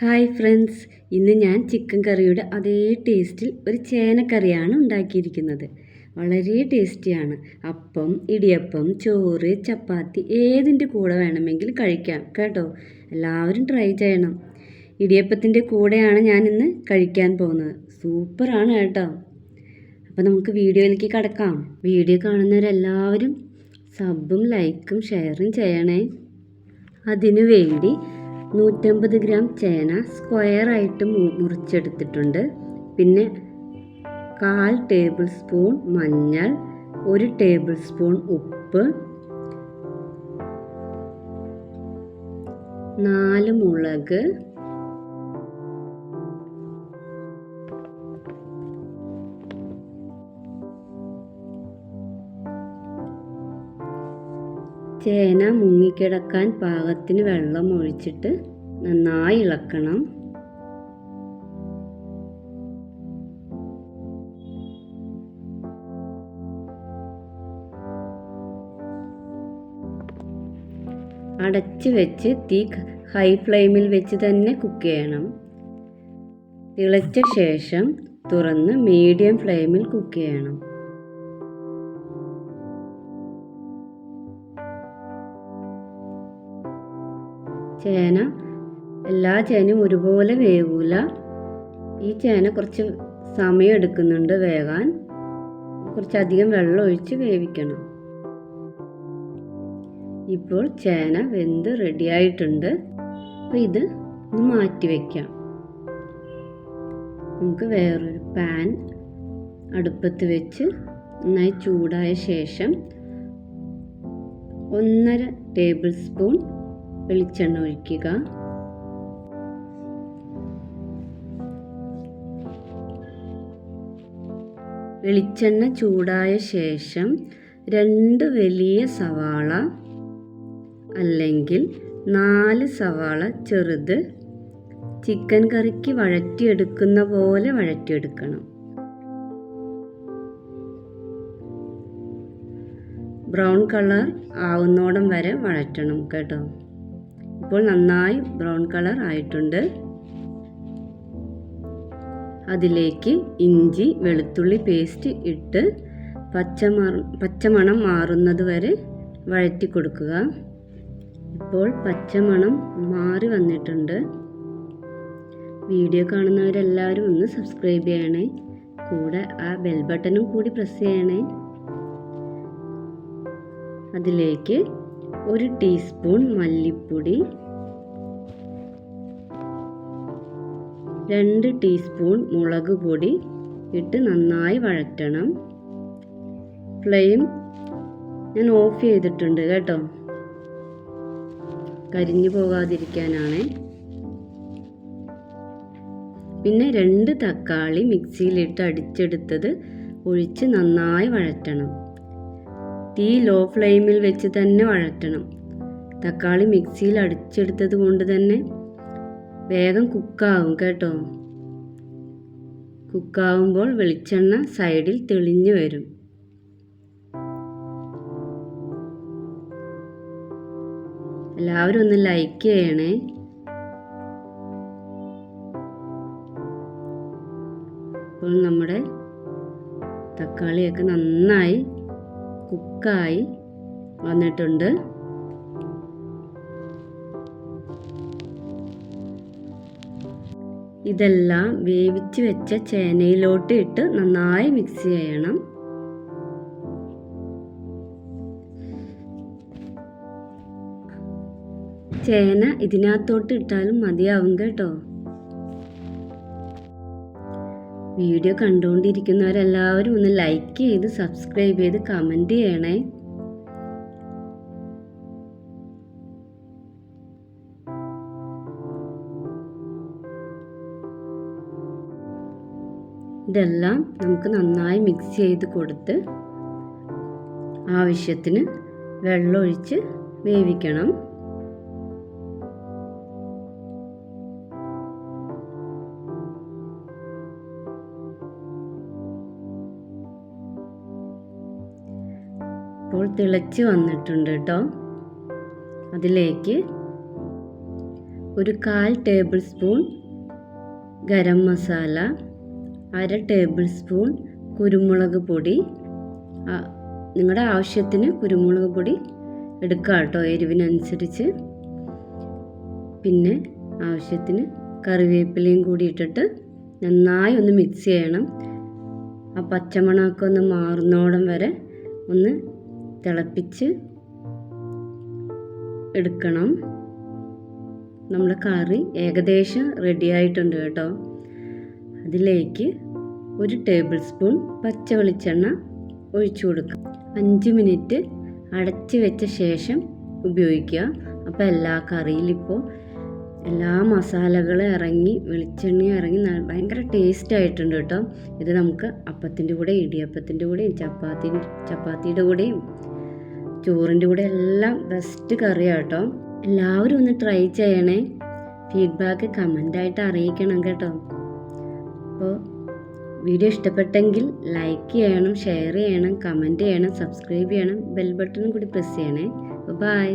Hi friends. ഇന്ന് ഞാൻ chicken കറിയുടെ അതേ ടേസ്റ്റിൽ ഒരു ചേനക്കറിയാണ് ഉണ്ടാക്കിയിരിക്കുന്നത്. വളരെ ടേസ്റ്റിയാണ്. അപ്പം ഇടിയപ്പം ചോറ് ചപ്പാത്തി ഏതിന്റെ കൂടെ വേണമെങ്കിലും കഴിക്കാം കേട്ടോ. എല്ലാവരും ട്രൈ ചെയ്യണം. ഇടിയപ്പത്തിന്റെ കൂടെയാണ് ഞാൻ ഇന്ന് കഴിക്കാൻ പോകുന്നത്. സൂപ്പറാണ് കേട്ടോ. അപ്പോൾ നമുക്ക് വീഡിയോയിലേക്ക് കടക്കാം. വീഡിയോ കാണുന്നവരെല്ലാവരും സബും ലൈക്കും ഷെയറും ചെയ്യണേ. അതിനു വേണ്ടി നൂറ്റമ്പത് ഗ്രാം ചേന സ്ക്വയറായിട്ട് മുറിച്ചെടുത്തിട്ടുണ്ട്. പിന്നെ കാൽ ടേബിൾ സ്പൂൺ മഞ്ഞൾ ഒരു ടേബിൾ സ്പൂൺ ഉപ്പ് നാല് മുളക് ചേന മുങ്ങിക്കിടക്കാൻ പാകത്തിന് വെള്ളം ഒഴിച്ചിട്ട് നന്നായി ഇളക്കണം. അടച്ച് വെച്ച് തീ ഹൈ ഫ്ലെയിമിൽ വെച്ച് തന്നെ കുക്ക് ചെയ്യണം. തിളച്ച ശേഷം തുറന്ന് മീഡിയം ഫ്ലെയിമിൽ കുക്ക് ചെയ്യണം. ചേന. എല്ലാ ചേനയും ഒരുപോലെ വേവൂല. ഈ ചേന കുറച്ച് സമയം എടുക്കുന്നുണ്ട് വേകാൻ. കുറച്ചധികം വെള്ളം ഒഴിച്ച് വേവിക്കണം. ഇപ്പോൾ ചേന വെന്ത് റെഡിയായിട്ടുണ്ട് അപ്പോൾ ഇത് മാറ്റി വയ്ക്കാം നമുക്ക് വേറൊരു പാൻ അടുപ്പത്ത് വെച്ച് നന്നായി ചൂടായ ശേഷം ഒന്നര ടേബിൾ സ്പൂൺ വെളിച്ചെണ്ണ ഒഴിക്കുക. വെളിച്ചെണ്ണ ചൂടായ ശേഷം രണ്ട് വലിയ സവാള അല്ലെങ്കിൽ നാല് സവാള ചെറുത് ചിക്കൻ കറിക്ക് വഴറ്റിയെടുക്കുന്ന പോലെ വഴറ്റിയെടുക്കണം. ബ്രൗൺ കളർ ആവുന്നോടം വരെ വഴറ്റണം കേട്ടോ. ഇപ്പോൾ നന്നായി ബ്രൗൺ കളർ ആയിട്ടുണ്ട്. അതിലേക്ക് ഇഞ്ചി വെളുത്തുള്ളി പേസ്റ്റ് ഇട്ട് പച്ചമറ പച്ചമണം മാറുന്നത് വരെ വഴറ്റി കൊടുക്കുക. ഇപ്പോൾ പച്ചമണം മാറി വന്നിട്ടുണ്ട്. വീഡിയോ കാണുന്നവരെല്ലാവരും ഒന്ന് സബ്സ്ക്രൈബ് ചെയ്യണേ. കൂടെ ആ ബെൽ ബട്ടണും കൂടി പ്രസ് ചെയ്യണേ. അതിലേക്ക് ഒരു ടീസ്പൂൺ മല്ലിപ്പൊടി രണ്ട് ടീസ്പൂൺ മുളക് പൊടി ഇട്ട് നന്നായി വഴറ്റണം. ഫ്ലെയിം ഞാൻ ഓഫ് ചെയ്തിട്ടുണ്ട് കേട്ടോ. കരിഞ്ഞു പോകാതിരിക്കാനാണ്. പിന്നെ രണ്ട് തക്കാളി മിക്സിയിലിട്ട് അടിച്ചെടുത്തത് ഒഴിച്ച് നന്നായി വഴറ്റണം. തീ ലോ ഫ്ലെയിമിൽ വെച്ച് തന്നെ വഴറ്റണം. തക്കാളി മിക്സിയിൽ അടിച്ചെടുത്തത് കൊണ്ട് തന്നെ വേഗം കുക്കാവും കേട്ടോ. കുക്കാവുമ്പോൾ വെളിച്ചെണ്ണ സൈഡിൽ തെളിഞ്ഞു വരും. എല്ലാവരും ഒന്ന് ലൈക്ക് ചെയ്യണേ. അപ്പോൾ നമ്മുടെ തക്കാളിയൊക്കെ നന്നായി കുക്കായി വന്നിട്ടുണ്ട്. ഇതെല്ലാം വേവിച്ച് വെച്ച ചേനയിലോട്ട് ഇട്ട് നന്നായി മിക്സ് ചെയ്യണം. ചേന ഇതിനകത്തോട്ട് ഇട്ടാലും മതിയാവും കേട്ടോ. വീഡിയോ കണ്ടുകൊണ്ടിരിക്കുന്നവരെല്ലാവരും ഒന്ന് ലൈക്ക് ചെയ്ത് സബ്സ്ക്രൈബ് ചെയ്ത് കമന്റ് ചെയ്യണേ. ഇതെല്ലാം നമുക്ക് നന്നായി മിക്സ് ചെയ്ത് കൊടുത്ത് ആവശ്യത്തിന് വെള്ളമൊഴിച്ച് വേവിക്കണം. ഇപ്പോൾ തിളച്ച് വന്നിട്ടുണ്ട് കേട്ടോ. അതിലേക്ക് ഒരു കാൽ ടേബിൾ സ്പൂൺ ഗരം മസാല അര ടേബിൾ സ്പൂൺ കുരുമുളക് പൊടി. നിങ്ങളുടെ ആവശ്യത്തിന് കുരുമുളക് പൊടി എടുക്കുക കേട്ടോ എരിവിനനുസരിച്ച്. പിന്നെ ആവശ്യത്തിന് കറിവേപ്പിലയും കൂടി ഇട്ടിട്ട് നന്നായി ഒന്ന് മിക്സ് ചെയ്യണം. ആ പച്ചമണമൊക്കെ ഒന്ന് മാറുന്നോടം വരെ ഒന്ന് തിളപ്പിച്ച് എടുക്കണം. നമ്മുടെ കറി ഏകദേശം റെഡി ആയിട്ടുണ്ട് കേട്ടോ. അതിലേക്ക് ഒരു ടേബിൾ സ്പൂൺ പച്ച വെളിച്ചെണ്ണ ഒഴിച്ചു കൊടുക്കുക അഞ്ച് മിനിറ്റ് അടച്ച് വെച്ച ശേഷം ഉപയോഗിക്കുക. അപ്പോൾ എല്ലാ കറിയിലിപ്പോൾ എല്ലാ മസാലകളും ഇറങ്ങി വെളിച്ചെണ്ണ ഇറങ്ങി ഭയങ്കര ടേസ്റ്റ് ആയിട്ടുണ്ട് കേട്ടോ. ഇത് നമുക്ക് അപ്പത്തിന്റെ കൂടെ ഇടിയപ്പത്തിന്റെ കൂടെയും ചപ്പാത്തി ചപ്പാത്തിയുടെ കൂടെയും ചോറിന്റെ കൂടെ എല്ലാം ബെസ്റ്റ് കറിയാണ് കേട്ടോ. എല്ലാവരും ഒന്ന് ട്രൈ ചെയ്യണേ. ഫീഡ്ബാക്ക് കമന്റായിട്ട് അറിയിക്കണം കേട്ടോ. അപ്പോൾ വീഡിയോ ഇഷ്ടപ്പെട്ടെങ്കിൽ ലൈക്ക് ചെയ്യണം ഷെയർ ചെയ്യണം കമന്റ് ചെയ്യണം സബ്സ്ക്രൈബ് ചെയ്യണം ബെൽ ബട്ടണും കൂടി പ്രസ് ചെയ്യണേ. ബൈ